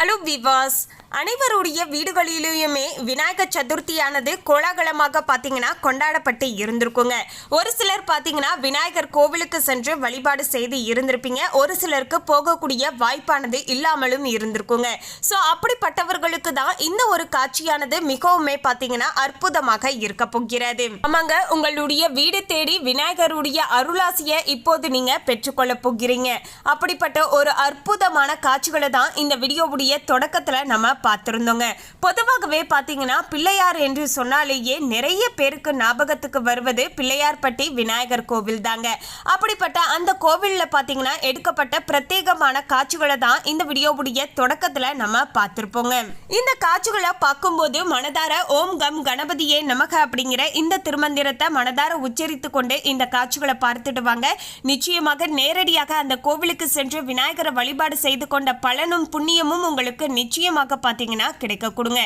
Hello விவாஸ் அனைவருடைய வீடுகளிலுமே விநாயகர் சதுர்த்தியானது கோலாகலமாக பார்த்தீங்கன்னா கொண்டாடப்பட்டு இருந்திருக்குங்க. ஒரு சிலர் பார்த்தீங்கன்னா விநாயகர் கோவிலுக்கு சென்று வழிபாடு செய்து இருந்திருப்பீங்க. ஒரு சிலருக்கு போகக்கூடிய வாய்ப்பானது இல்லாமலும் இருந்திருக்குங்க. ஸோ அப்படிப்பட்டவர்களுக்கு தான் இந்த ஒரு காட்சியானது மிகவுமே பார்த்தீங்கன்னா அற்புதமாக இருக்க போகிறது. ஆமாங்க உங்களுடைய வீடு தேடி விநாயகருடைய அருளாசியை இப்போது நீங்கள் பெற்றுக்கொள்ள போகிறீங்க. அப்படிப்பட்ட ஒரு அற்புதமான காட்சிகளை தான் இந்த வீடியோவுடைய தொடக்கத்தில் நம்ம பார்த்திருந்தோங்க. பொதுவாகவே பார்த்தீங்கன்னா பிள்ளையார் என்று சொன்னாலேயே நிறைய பேருக்கு ஞாபகத்துக்கு வருவது பிள்ளையார்பட்டி விநாயகர் கோவில் தாங்க அப்படிப்பட்ட அந்த கோவிலில் பார்த்தீங்கன்னா எடுக்கப்பட்ட பிரத்யேகமான காட்சிகளை தான் இந்த வீடியோவுடைய தொடக்கத்தில் நம்ம பார்த்திருப்போங்க. இந்த காட்சிகளை பார்க்கும்போது மனதார ஓம் கம் கணபதியே நமக அப்படிங்கிற இந்த திருமந்திரத்தை மனதார உச்சரித்து கொண்டு இந்த காட்சிகளை பார்த்துட்டு வாங்க. நிச்சயமாக நேரடியாக அந்த கோவிலுக்கு சென்று விநாயகரை வழிபாடு செய்து கொண்ட பலனும் புண்ணியமும் உங்களுக்கு நிச்சயமாக பார்த்தீங்கன்னா கிடைக்க கொடுங்க.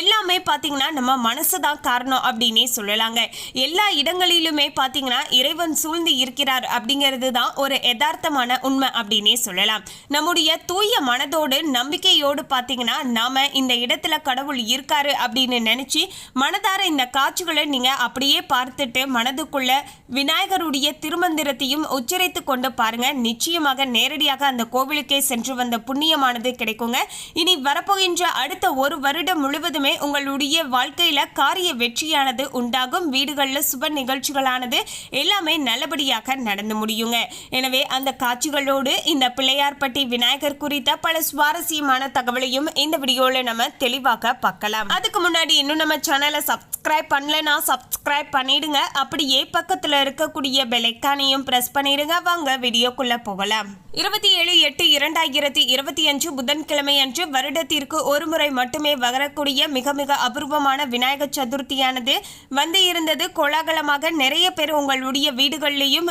எல்லாமே பார்த்தீங்கன்னா நம்ம மனசு தான் காரணம் அப்படின்னே சொல்லலாங்க. எல்லா இடங்களிலுமே பார்த்தீங்கன்னா இறைவன் சூழ்ந்து இருக்கிறார் அப்படிங்கிறது தான் ஒரு யதார்த்தமான உண்மை அப்படின்னே சொல்லலாம். நம்முடைய தூய மனதோடு நம்பிக்கையோடு பார்த்தீங்கன்னா நாம இந்த இடத்துல கடவுள் இருக்காரு அப்படின்னு நினைச்சு மனதார இந்த காட்சிகளை நீங்க அப்படியே பார்த்துட்டு மனதுக்குள்ள விநாயகருடைய திருமந்திரத்தையும் உச்சரித்து கொண்டு பாருங்க. நிச்சயமாக நேரடியாக அந்த கோவிலுக்கே சென்று வந்த புண்ணியமானது கிடைக்குங்க. இனி வரப்போகின்ற அடுத்த ஒரு வருடம் முழுவதுமே உங்களுடைய வாழ்க்கையில காரிய வெற்றியானது உண்டாகும். வீடுகளில் சுப நிகழ்ச்சிகளானது எல்லாமே நல்லபடியாக நடந்து முடியுங்க. எனவே அந்த காட்சிகளோடு இந்த பிள்ளையார்பட்டி விநாயகர் குறித்த பல சுவாரஸ்யமான தகவலையும் இந்த வீடியோல நம்ம தெளிவாக பார்க்கலாம். அதுக்கு முன்னாடி இன்னும் நம்ம சேனலை சப்ஸ்கிரைப் பண்ணலனா சப்ஸ்கிரைப் பண்ணிடுங்க. அப்படியே பக்கத்துல இருக்கக்கூடிய பெலைக்கானையும் பிரஸ் பண்ணிடுங்க. வாங்க வீடியோக்குள்ள போகலாம். இருபத்தி ஏழு எட்டு இரண்டாயிரத்தி இருபத்தி அஞ்சு புதன்கிழமை என்று வருடத்திற்கு ஒரு முறை மட்டுமே வரக்கூடிய மிக மிக அபூர்வமான விநாயகர் சதுர்த்தியானது வந்து இருந்தது கோலாகலமாக நிறைய பேர் உங்களுடைய வீடுகள்லேயும்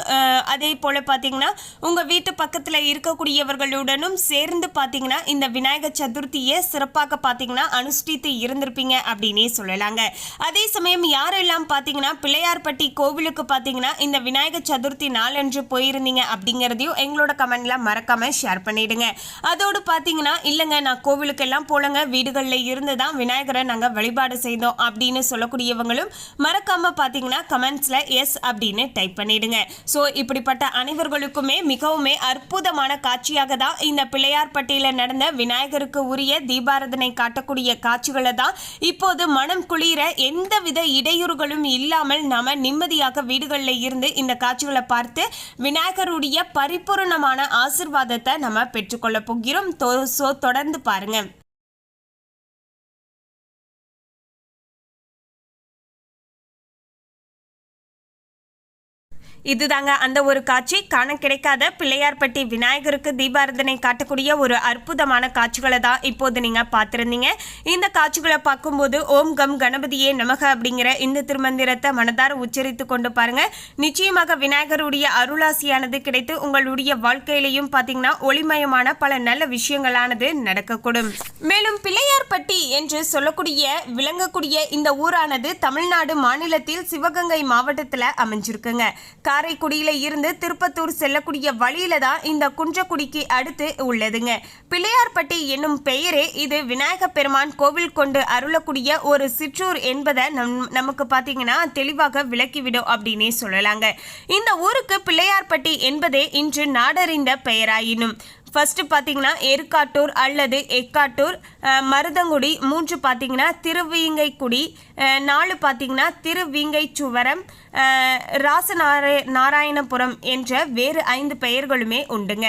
அதே போல் பார்த்தீங்கன்னா உங்கள் வீட்டு பக்கத்தில் இருக்கக்கூடியவர்களுடனும் சேர்ந்து பார்த்தீங்கன்னா இந்த விநாயகர் சதுர்த்தியை சிறப்பாக பார்த்தீங்கன்னா அனுஷ்டித்து இருந்திருப்பீங்க அப்படின்னே சொல்லலாங்க. அதே சமயம் யாரெல்லாம் பார்த்தீங்கன்னா பிள்ளையார்பட்டி கோவிலுக்கு பார்த்தீங்கன்னா இந்த விநாயகர் சதுர்த்தி நாளன்று போயிருந்தீங்க அப்படிங்கிறதையும் எங்களோட கமெண்ட்ல மறக்காம ஷேர் பண்ணிடுங்க. அதோடு பார்த்தீங்கன்னா இல்லைங்க நான் கோவிலுக்கெல்லாம் போலங்க. வீடுகளில் இருந்து தான் விநாயகரை நாங்கள் வழிபாடு செய்தோம் அப்படின்னு சொல்லக்கூடியவங்களும் மறக்காம பார்த்தீங்கன்னா கமெண்ட்ஸில் எஸ் அப்படின்னு டைப் பண்ணிடுங்க. ஸோ இப்படிப்பட்ட அனைவர்களுக்குமே மிகவுமே அற்புதமான காட்சியாக தான் இந்த பிள்ளையார்பட்டியில் நடந்த விநாயகருக்கு உரிய தீபாரதனை காட்டக்கூடிய காட்சிகளை தான் இப்போது மனம் குளிர எந்தவித இடையூறுகளும் இல்லாமல் நாம நிம்மதியாக வீடுகளில் இருந்து இந்த காட்சிகளை பார்த்து விநாயகருடைய பரிபூரணமான ஆசிர்வாதத்தை நம்ம பெற்றுக்கொள்ள போகிறோம். ஸோ தொடர்ந்து மறந்து பாருங்கள் இதுதாங்க அந்த ஒரு காட்சி. காண கிடைக்காத பிள்ளையார்பட்டி விநாயகருக்கு தீபாரதனை காட்டக்கூடிய ஒரு அற்புதமான காட்சிகளை தான் இப்போது நீங்க பார்த்திருந்தீங்க. இந்த காட்சிகளை பார்க்கும்போது ஓம் கம் கணபதியே நமக அப்படிங்கிற இந்த திருமந்திரத்தை மனதார உச்சரித்து கொண்டு பாருங்க. நிச்சயமாக விநாயகருடைய அருளாசியானது கிடைத்து உங்களுடைய வாழ்க்கையிலையும் பார்த்தீங்கன்னா ஒளிமயமான பல நல்ல விஷயங்களானது நடக்கக்கூடும். மேலும் பிள்ளையார்பட்டி என்று சொல்லக்கூடிய விளங்கக்கூடிய இந்த ஊரானது தமிழ்நாடு மாநிலத்தில் சிவகங்கை மாவட்டத்தில் அமைஞ்சிருக்குங்க. காரைக்குடியில இருந்து திருப்பத்தூர் செல்லக்கூடிய வழியில தான் இந்த குன்றக்குடிக்கு அடுத்து உள்ளதுங்க. பிள்ளையார்பட்டி என்னும் பெயரே இது விநாயக பெருமான் கோவில் கொண்டு அருளக்கூடிய ஒரு சிற்றூர் என்பதை நம் நமக்கு பார்த்தீங்கன்னா தெளிவாக விளக்கிவிடும் அப்படின்னே சொல்லலாங்க. இந்த ஊருக்கு பிள்ளையார்பட்டி என்பதே இன்று நாடறிந்த பெயராயினும். ஃபஸ்ட்டு பார்த்தீங்கன்னா எருக்காட்டூர் அல்லது எக்காட்டூர் மருதங்குடி மூன்று பார்த்தீங்கன்னா திருவீங்கைக்குடி நாலு பார்த்தீங்கன்னா திருவீங்கை சுவரம் ராசநார நாராயணபுரம் என்ற வேறு ஐந்து பெயர்களுமே உண்டுங்க.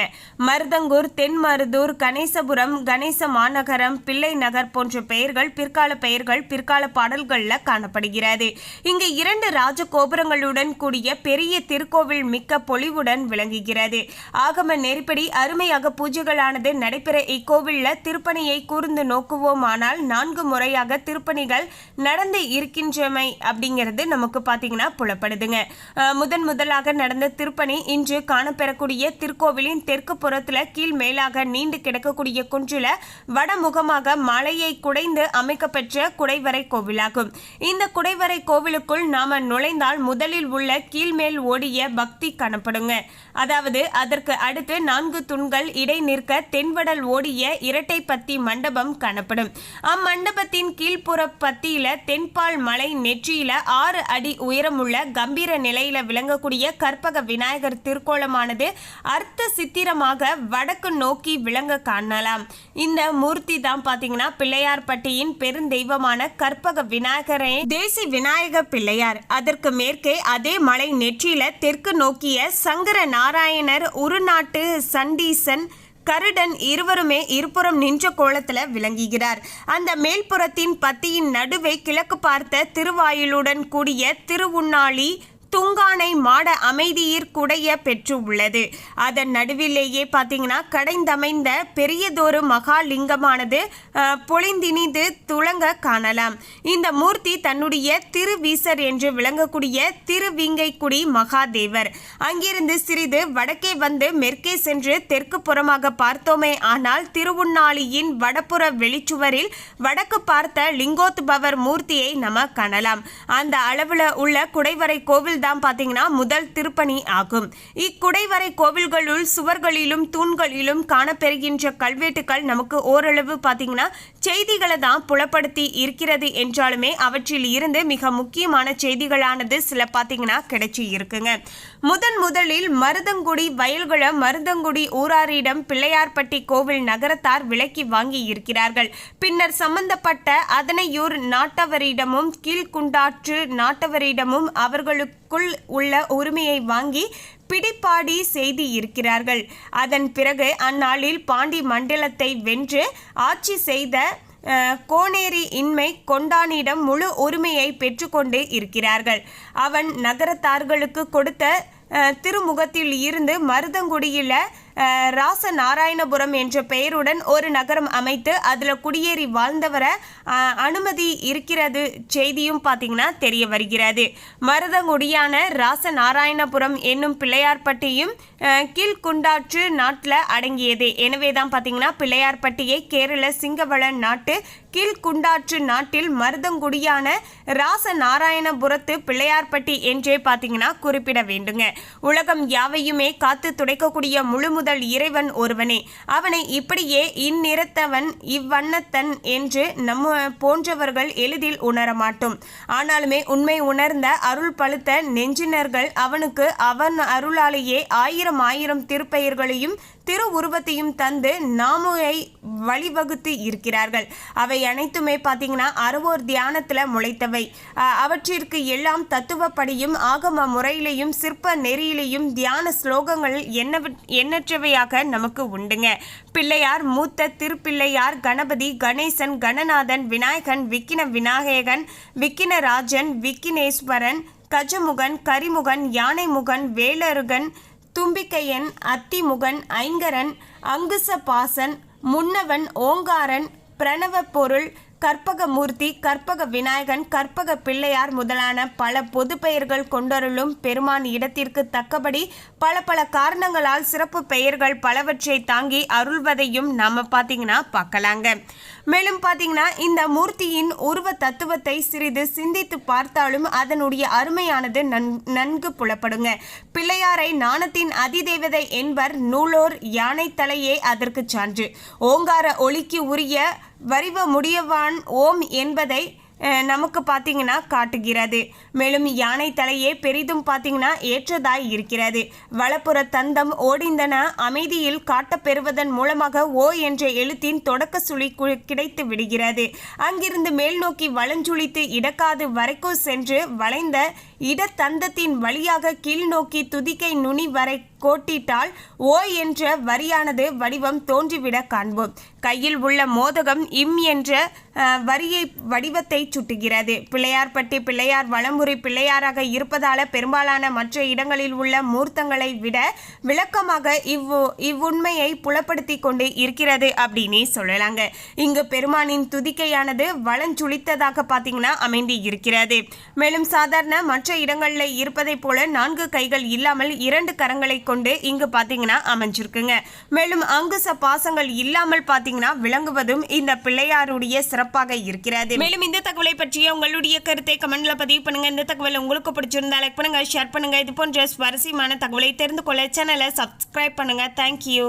மருதங்கூர் தென்மருதூர் கணேசபுரம் கணேச மாநகரம் பிள்ளை நகர் போன்ற பெயர்கள் பிற்கால பெயர்கள் பிற்கால பாடல்களில் காணப்படுகிறது. இங்கு இரண்டு ராஜ கோபுரங்களுடன் கூடிய பெரிய திருக்கோவில் மிக்க பொலிவுடன் விளங்குகிறது. ஆகம நெருப்படி அருமையாக பூஜைகளானது நடைபெற இக்கோவிலில் திருப்பணியை கூர்ந்து நோக்குவோமானால் நான்கு முறையாக திருப்பணிகள் நடந்து இருக்கின்றமை அப்படிங்கிறது நமக்கு பார்த்தீங்கன்னா புலப்படுதுங்க. முதன் முதலாக நடந்த திருப்பணி இன்று காணப்பெறக்கூடிய திருக்கோவிலின் தெற்கு புறத்தில் கீழ் மேலாக நீண்டு கிடக்கக்கூடிய குன்றில் வடமுகமாக மலையை குடைந்து அமைக்கப்பெற்ற குடைவரை கோவிலாகும். இந்த குடைவரை கோவிலுக்குள் நாம நுழைந்தால் முதலில் உள்ள கீழ்மேல் ஓடிய பக்தி காணப்படுங்க. அதாவது அதற்கு அடுத்து நான்கு தூண்கள் இடை நிற்க தென்வடல் ஓடிய இரட்டை பத்தி மண்டபம் காணப்படும். அம்மண்டபத்தின் கீழ்ப்புற பத்தியில தென்பால் மலை நெற்றியில ஆறு அடி உயரமுள்ள கம்பீர நிலையில விளங்கக்கூடிய கற்பக விநாயகர் திருக்கோலமானது அர்த்த சித்திரமாக வடக்கு நோக்கி விளங்க காணலாம். இந்த மூர்த்தி தான் பாத்தீங்கன்னா பிள்ளையார்பட்டியின் பெருந்தெய்வமான கற்பக விநாயகரே. தேசி விநாயக பிள்ளையார். அதற்கு மேற்கே அதே மலை நெற்றியில தெற்கு நோக்கிய சங்கர நாராயணர் உருநாட்டு சண்டீசன் கருடன் இருவருமே இருபுறம் நின்ற கோலத்துல விளங்குகிறார். அந்த மேல்புறத்தின் பத்தியின் நடுவே கிழக்கு பார்த்த திருவாயிலுடன் கூடிய திருவுண்ணாளி துங்கானை மாட அமைதியிற்குடைய பெற்று உள்ளது அதன் நடுவிலேயே பார்த்தீங்கன்னா கடைந்தமைந்த பெரியதொரு மகாலிங்கமானது பொழிந்திணிந்து பொழிந்தினிது துளங்க காணலாம். இந்த மூர்த்தி தன்னுடைய திருவீசர் என்று விளங்கக்கூடிய திருவிங்கைக்குடி மகாதேவர். அங்கிருந்து சிறிது வடக்கே வந்து மேற்கே சென்று தெற்கு புறமாக பார்த்தோமே ஆனால் திருவுண்ணாளியின் வடப்புற வெளிச்சுவரில் வடக்கு பார்த்த லிங்கோத்பவர் மூர்த்தியை நம்ம காணலாம். அந்த அளவில் உள்ள குடைவரை கோவில் தான் பாத்தீங்கன்னா முதல் திருப்பணி ஆகும். இக்குடைவரை கோவில்களுள் சுவர்களிலும் தூண்களிலும் காணப்பெறுகின்ற கல்வெட்டுக்கள் நமக்கு ஓரளவு பாத்தீங்கன்னா செய்திகளை தான் புலப்படுத்தி இருக்கிறது என்றாலுமே அவற்றில் இருந்து மிக முக்கியமான செய்திகளானது சில பாத்தீங்கன்னா கிடைச்சி இருக்குங்க. முதன் முதலில் மருதங்குடி வயல்குள மருதங்குடி ஊராரிடம் பிள்ளையார்பட்டி கோவில் நகரத்தார் விலக்கி வாங்கி இருக்கிறார்கள். பின்னர் சம்பந்தப்பட்ட அதனையூர் நாட்டவரிடமும் கீழ்குண்டாற்று நாட்டவரிடமும் அவர்களுக்கு அவர்களுக்குள் உள்ள உரிமையை வாங்கி பிடிப்பாடி செய்து இருக்கிறார்கள். அதன் பிறகு அந்நாளில் பாண்டி மண்டலத்தை வென்று ஆட்சி செய்த கோனேரி இன்மை கொண்டானிடம் முழு உரிமையை பெற்றுக்கொண்டு இருக்கிறார்கள். அவன் நகரத்தார்களுக்கு கொடுத்த திருமுகத்தில் இருந்து மருதங்குடியில் ராச நாராயணபுரம் என்ற பெயருடன் ஒரு நகரம் அமைத்து அதில் குடியேறி வாழ்ந்தவரை அனுமதி இருக்கிறது செய்தியும் பார்த்தீங்கன்னா தெரிய வருகிறது. மருதங்குடியான ராச நாராயணபுரம் என்னும் பிள்ளையார்பட்டியும் கீழ்குண்டாற்று நாட்டில் அடங்கியது. எனவே தான் பார்த்தீங்கன்னா பிள்ளையார்பட்டியை கேரள சிங்கவள நாட்டு கீழ்குண்டாற்று நாட்டில் மருதங்குடியான ராச நாராயணபுரத்து பிள்ளையார்பட்டி என்றே பார்த்தீங்கன்னா குறிப்பிட வேண்டுங்க. உலகம் யாவையுமே காத்து துடைக்கக்கூடிய முழு முதல் இறைவன் ஒருவனே. அவனை இப்படியே இந்நிறத்தவன் இவ்வண்ணத்தன் என்று நம்ம போன்றவர்கள் எளிதில் உணர மாட்டோம் ஆனாலுமே உண்மை உணர்ந்த அருள் பழுத்த நெஞ்சினர்கள் அவனுக்கு அவன் அருளாலேயே ஆயிரம் ஆயிரம் திருப்பெயர்களையும் திரு உருவத்தையும் தந்து நாமுவை வழிவகுத்து இருக்கிறார்கள். அவை அனைத்துமே பார்த்தீங்கன்னா அறுவோர் தியானத்தில் முளைத்தவை. அவற்றிற்கு எல்லாம் தத்துவப்படியும் ஆகம முறையிலையும் சிற்ப நெறியிலையும் தியான ஸ்லோகங்கள் என்ன எண்ணற்றவையாக நமக்கு உண்டுங்க. பிள்ளையார் மூத்த திருப்பிள்ளையார் கணபதி கணேசன் கணநாதன் விநாயகன் விக்கின விநாயகன் விக்கினராஜன் விக்கினேஸ்வரன் கஜமுகன் கரிமுகன் யானைமுகன் வேலருகன் தும்பிக்கையன் அத்திமுகன் ஐங்கரன் அங்குச பாசன் முன்னவன் ஓங்காரன் பிரணவ பொருள் கற்பகமூர்த்தி கற்பக விநாயகன் கற்பக பிள்ளையார் முதலான பல பொது பெயர்கள் கொண்டருளும் பெருமான் இடத்திற்கு தக்கபடி பல பல காரணங்களால் சிறப்பு பெயர்கள் பலவற்றை தாங்கி அருள்வதையும் நாம பார்த்தீங்கன்னா பார்க்கலாங்க. மேலும் பார்த்தீங்கன்னா இந்த மூர்த்தியின் உருவ தத்துவத்தை சிறிது சிந்தித்து பார்த்தாலும் அதனுடைய அருமையானது நன் நன்கு புலப்படுங்க. பிள்ளையாரை நாணத்தின் அதிதேவதை என்பர் நூலோர் யானை தலையே அதற்கு சான்று. ஓங்கார ஒளிக்கு உரிய வரிவ முடியவான் ஓம் என்பதை நமக்கு பார்த்தீங்கன்னா காட்டுகிறது. மேலும் யானை தலையே பெரிதும் பார்த்தீங்கன்னா ஏற்றதாய் இருக்கிறது. வலப்புற தந்தம் ஓடிந்தன அமைதியில் காட்டப்பெறுவதன் மூலமாக ஓ என்ற எழுத்தின் தொடக்க சுழி கு- கிடைத்து விடுகிறது. அங்கிருந்து மேல் நோக்கி வலஞ்சுழித்து இடக்காது வரைக்கும் சென்று வளைந்த இடத்தந்தத்தின் வழியாக கீழ் நோக்கி துதிக்கை நுனி வரை கோட்டிட்டால் ஓ என்ற வரியானது வடிவம் தோன்றிவிட காண்போம். கையில் உள்ள மோதகம் இம் என்ற வரியை வடிவத்தை சுட்டுகிறது. பிள்ளையார்பட்டி பிள்ளையார் வளமுறை பிள்ளையாராக இருப்பதால பெரும்பாலான மற்ற இடங்களில் உள்ள மூர்த்தங்களை விட விளக்கமாக இவ் இவ்வுண்மையை புலப்படுத்தி கொண்டு இருக்கிறது அப்படின்னே சொல்லலாங்க. இங்கு பெருமானின் துதிக்கையானது வளஞ்சுழித்ததாக பார்த்தீங்கன்னா அமைந்து இருக்கிறது. மேலும் சாதாரண மற்ற இடங்களில் இருப்பதைப் போல நான்கு கைகள் இல்லாமல் இரண்டு கரங்களை கொண்டு இங்கு பார்த்தீங்கன்னா அமைஞ்சிருக்குங்க. மேலும் அங்குச பாசங்கள் இல்லாமல் பார்த்தீங்கன்னா விளங்குவதும் இந்த பிள்ளையாருடைய சிறப்பாக இருக்கிறது. மேலும் இந்த தகவலை பற்றிய உங்களுடைய கருத்தை கமெண்ட்ல பதிவு பண்ணுங்க. இந்த தகவல் உங்களுக்கு பிடிச்சிருந்தா லைக் பண்ணுங்க ஷேர் பண்ணுங்க. இது போன்ற சுவாரஸ்யமான தகவலை தெரிந்து கொள்ள சேனலை சப்ஸ்கிரைப் பண்ணுங்க. தேங்க்யூ